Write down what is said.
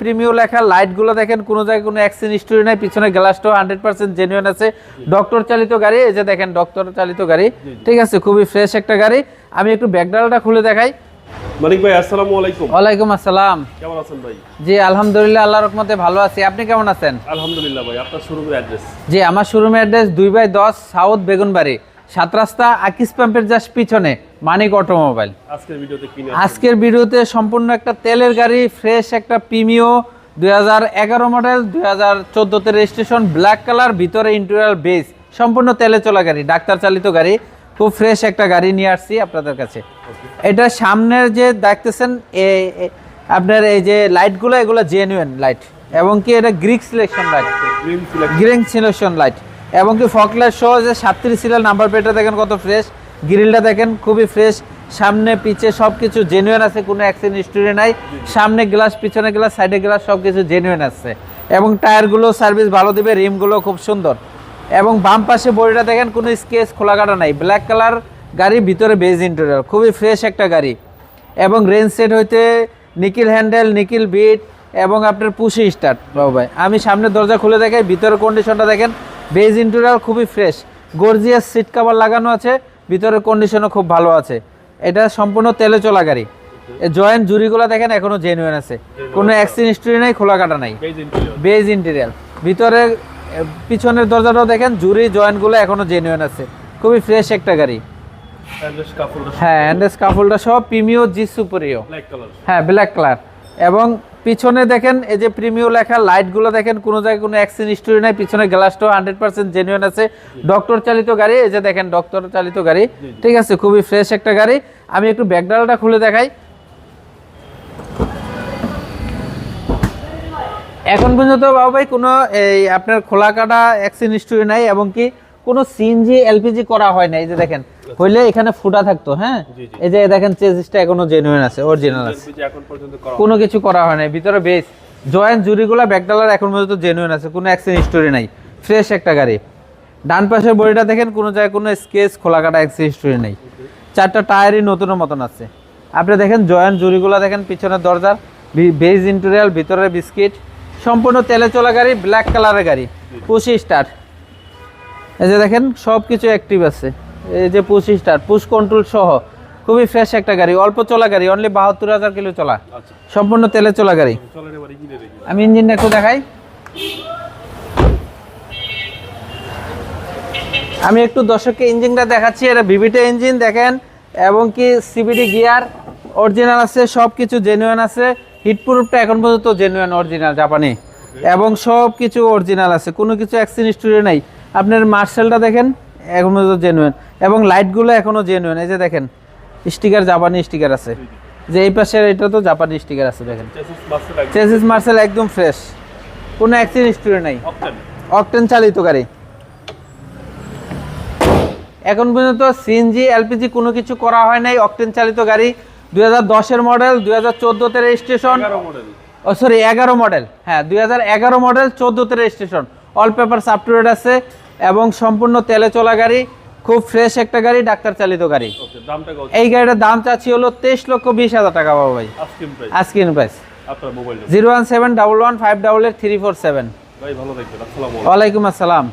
Premio লেখা লাইটগুলো দেখেন কোনো জায়গায় কোনো অ্যাক্সিডেন্ট হিস্টোরি নাই পিছনে গ্লাসটাও হান্ড্রেড পার্সেন্ট জেনুইন আছে। ডক্টর চালিত গাড়ি এই যে দেখেন ডক্টর চালিত গাড়ি। ঠিক আছে খুবই ফ্রেশ একটা গাড়ি। আমি একটু ব্যাকডালটা খুলে দেখাই। মানিক ভাই আসসালামু আলাইকুম। ওয়ালাইকুম আসসালাম। কেমন আছেন ভাই? জি আলহামদুলিল্লাহ আল্লাহ রহমতে ভালো আছি। আপনি কেমন আছেন? আলহামদুলিল্লাহ ভাই আপনার শোরুমের অ্যাড্রেস জি আমার শোরুমের অ্যাড্রেস দুই বাই দশ সাউথ বেগুনবাড়ি। সাত রাস্তা আকিস পাম্পের জাস্ট পিছনে মানিক অটোমোবাইল। আজকের ভিডিওতে আজকের ভিডিওতে সম্পূর্ণ একটা তেলের গাড়ি ফ্রেশ একটা প্রিমিও দুই হাজার এগারো মডেল দুই হাজার চোদ্দোতে রেজিস্ট্রেশন ব্ল্যাক কালার ভিতরে ইন্টেরিয়াল বেস সম্পূর্ণ তেলে চলা গাড়ি ডাক্তার চালিত গাড়ি খুব ফ্রেশ একটা গাড়ি নিয়ে আসছি আপনাদের কাছে। এটা সামনের যে দেখতেছেন আপনার এই যে লাইটগুলো এগুলো জেনুইন লাইট এবং কি এটা green selection light green selection light এবং কি ফকলার সহ যে সাতত্রিশ সিরিয়াল নাম্বার প্লেটটা দেখেন কত ফ্রেশ গ্রিলটা দেখেন খুবই ফ্রেশ সামনে, পিছে সব কিছু জেনুইন আছে, কোনো অ্যাক্সিডেন্ট হিস্টোরি নাই। সামনে গ্লাস পিছনে গ্লাস সাইডে গ্লাস সব কিছু জেনুইন আছে। এবং টায়ারগুলো সার্ভিস ভালো দিবে, রিমগুলো খুব সুন্দর। এবং বাম পাশে বডিটা দেখেন, কোনো স্কেচ খোলা কাটা নাই। ব্ল্যাক কালার গাড়ি, ভিতরে বেজ ইন্টেরিয়র খুবই ফ্রেশ একটা গাড়ি। এবং রেঞ্জ সেট হইতে নিকিল হ্যান্ডেল নিকিল বিট এবং আপনার পুশি স্টার্ট বাবু ভাই, আমি সামনের দরজা খুলে দেখাই, ভিতরের কন্ডিশনটা দেখেন বেজ ইন্টেরিয়র খুবই ফ্রেশ গর্জিয়াস সিট কাভার লাগানো আছে ভিতরের কন্ডিশনও খুব ভালো আছে। এটা সম্পূর্ণ তেলে চলা গাড়ি। জয়েন্ট জুরিগুলো দেখেন এখনও জেনুইন আছে। কোনো অ্যাক্সিডেন্ট হিস্ট্রি নাই খোলা কাটা নাই। বেজ ইন্টেরিয়াল ভিতরে পিছনের দরজাটাও দেখেন জুরি জয়েন্টগুলো এখনও জেনুইন আছে। খুবই ফ্রেশ একটা গাড়ি। হ্যাঁ অ্যান্ডেস কাফুলটা সব প্রিমিও জি সুপারিও হ্যাঁ ব্ল্যাক কালার এবং পিছনে দেখেন এই যে প্রিমিও লেখা লাইটগুলো দেখেন কোনো জায়গায় কোনো অ্যাক্সিডেন্ট হিস্টোরি নাই পিছনে গ্লাসটাও হান্ড্রেড পার্সেন্ট জেনুইন আছে। ডক্টর চালিত গাড়ি এই যে দেখেন ডক্টর চালিত গাড়ি। ঠিক আছে খুবই ফ্রেশ একটা গাড়ি। আমি একটু ব্যাকডালটা খুলে দেখাই। এখন পর্যন্ত বাবু ভাই কোনো এই আপনার খোলা কাটা অ্যাক্সিডেন্ট হিস্টোরি নাই এবং কি কোনো সিএনজি এলপিজি করা হয় না এই যে দেখেন। হইলে এখানে ফুটা থাকতো হ্যাঁ। এই যে দেখেন চেজিসটা এখনও জেনুইন আছে অরিজিনাল আছে। এখন পর্যন্ত কোনো কিছু করা হয় নাই। ভিতরে বেস জয়েন্ট জুরিগুলো ব্যাকডালার এখন পর্যন্ত জেনুইন আছে কোনো অ্যাক্সিডেন্ট হিস্টোরি নাই। ফ্রেশ একটা গাড়ি। ডান পাশের বডিটা দেখেন কোনো জায়গায় কোনো স্কেচ খোলা কাটা অ্যাক্সিডেন্ট হিস্টোরি নাই। চারটা টায়ারই নতুনের মতন আছে। আপনি দেখেন জয়েন্ট জুরিগুলো দেখেন পিছনের দরজার বেজ ইন্টেরিয়াল ভিতরে বিস্কিট সম্পূর্ণ তেলে চলা গাড়ি ব্ল্যাক কালারের গাড়ি। পুশি স্টার এই যে দেখেন সব কিছু অ্যাক্টিভ আছে। এই যে পুশ স্টার পুশ কন্ট্রোল সহ খুবই ফ্রেশ একটা গাড়ি অল্প চলা গাড়ি অনলি বাহাত্তর হাজার কিলো চলা। আচ্ছা। সম্পূর্ণ তেলে চলা গাড়ি। আমি ইঞ্জিনটা একটু দেখাই। আমি একটু দর্শককে ইঞ্জিনটা দেখাচ্ছি এটা ভিভিটা ইঞ্জিন দেখেন এবং কি সিবিডি গিয়ার অরিজিনাল আছে সব কিছু জেনুইন আছে হিটপ্রুফটা এখন পর্যন্ত জেনুইন অরিজিনাল জাপানি এবং সব কিছু অরিজিনাল আছে কোনো কিছু অ্যাক্সিডেন্ট হিস্টোরি নেই। আপনার মার্শালটা দেখেন। এখন পর্যন্ত জেনুইন এবং লাইটগুলো এখনও জেনুয়েন এই যে দেখেন স্টিকার জাপানি স্টিকার আছে। যে এই পাশের এটা তো জাপানি স্টিকার আছে দেখেন। চেসিস মার্সেল একদম ফ্রেশ কোনো অ্যাক্সিডেন্ট হিস্টোরি নাই। অকটেন চালিত গাড়ি। এখন পর্যন্ত সিএনজি এলপিজি কোনো কিছু করা হয় নাই অকটেন চালিত গাড়ি। দুই হাজার দশের মডেল দুই হাজার চোদ্দোতে রেজিস্ট্রেশন ও সরি এগারো মডেল হ্যাঁ দুই হাজার এগারো model চোদ্দোতে registration all paper up to date আছে। এবং সম্পূর্ণ তেলে চলা গাড়ি খুব ফ্রেশ একটা গাড়ি ডাক্তার চালিত গাড়ি। এই গাড়িটার দাম চাচ্ছি হলো তেইশ লক্ষ বিশ হাজার টাকা বাবা ভাই। আজকিন price zero one seven double one five double eight three four seven. ভাই ভালো থাকবে ওয়ালাইকুম আসসালাম।